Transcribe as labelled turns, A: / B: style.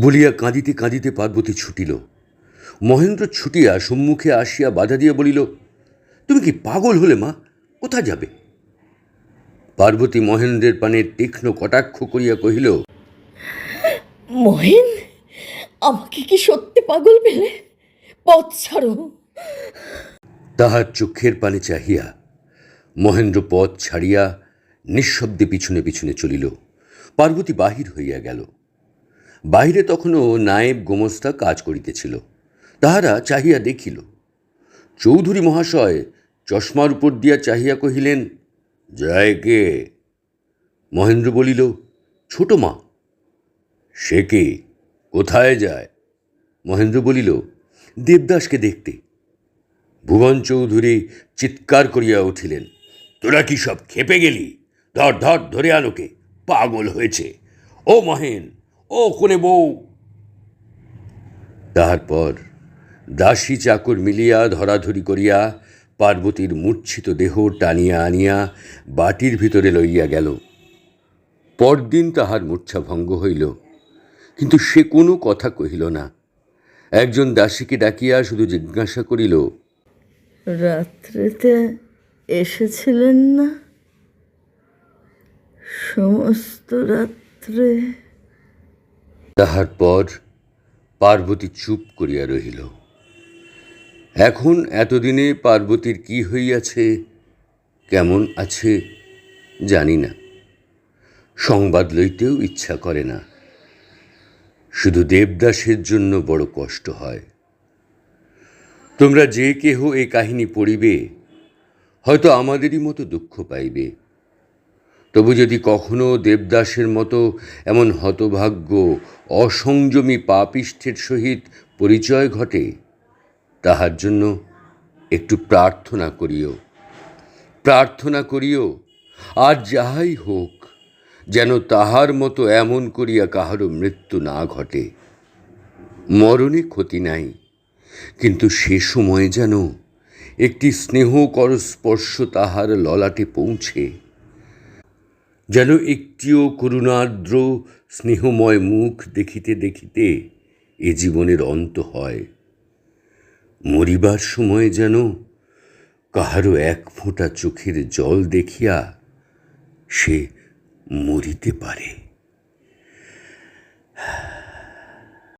A: বলিয়া কাঁদিতে কাঁদিতে পার্বতী ছুটিল। মহেন্দ্র ছুটিয়া সম্মুখে আসিয়া বাধা দিয়া বলিল তুমি কি পাগল হলে মা? কোথা যাবে? পার্বতী মহেন্দ্রের পানে তীক্ষ্ণ কটাক্ষ করিয়া কহিল
B: মহিন আমাকে কি সত্যি পাগল পেলে? পথ ছাড়ো।
A: তাহার চোখের পানে চাহিয়া মহেন্দ্র পথ ছাড়িয়া নিঃশব্দে পিছনে পিছনে চলিল। পার্বতী বাহির হইয়া গেল। বাহিরে তখনও নায়েব গোমস্তা কাজ করিতেছিল। তাহারা চাহিয়া দেখিল, চৌধুরী মহাশয়, চশমার উপর দিয়া চাহিয়া কহিলেন, জয় কে? মহেন্দ্র বলিল, ছোট মা। সে কে? কোথায় যায়? মহেন্দ্র বলিল, দেবদাসকে দেখতে। ভুবন চৌধুরী চিৎকার করিয়া উঠিলেন, তোরা কি সব খেপে গেলি? ধর ধর, ধরে আলোকে পাগল হয়েছে। ও মহেন ও কোনে বউ। তাহার পর দাসী চাকর মিলিয়া ধরাধরি করিয়া পার্বতীর মূর্ছিত দেহ টানিয়া আনিয়া বাটির ভিতরে লইয়া গেল। পরদিন তাহার মূর্ছা ভঙ্গ হইল। কিন্তু সে কোনো কথা কহিল না। একজন দাসীকে ডাকিয়া শুধু জিজ্ঞাসা করিল
B: রাত্রিতে এসেছিলেন না? সমস্ত রাত্রে
A: তাহার পর পার্বতী চুপ করিয়া রহিল। এখন এতদিনে পার্বতীর কি হইয়াছে, কেমন আছে জানি না। সংবাদ লইতেও ইচ্ছা করে না। শুধু দেবদাসের জন্য বড় কষ্ট হয়। তোমরা যে কেহ এই কাহিনী পড়িবে, হয়তো আমাদেরই মতো দুঃখ পাইবে। তবু যদি কখনো দেবদাসের মতো এমন হতভাগ্য অসংযমী পাপিষ্ঠের সহিত পরিচয় ঘটে, তাহার জন্য একটু প্রার্থনা করিও। প্রার্থনা করিও আর যাহাই হোক, যেন তাহার মতো এমন করিয়া কাহারও মৃত্যু না ঘটে। মরণে ক্ষতি নাই, কিন্তু সে সময় যেন একটি স্নেহকর স্পর্শ তাহার ললাটে পৌঁছে। যেন একটিও করুণার্দ্র স্নেহময় মুখ দেখিতে দেখিতে এ জীবনের অন্ত হয়। মরিবার সময় যেন কাহারও এক ফোঁটা চোখের জল দেখিয়া সে মরিতে পারে।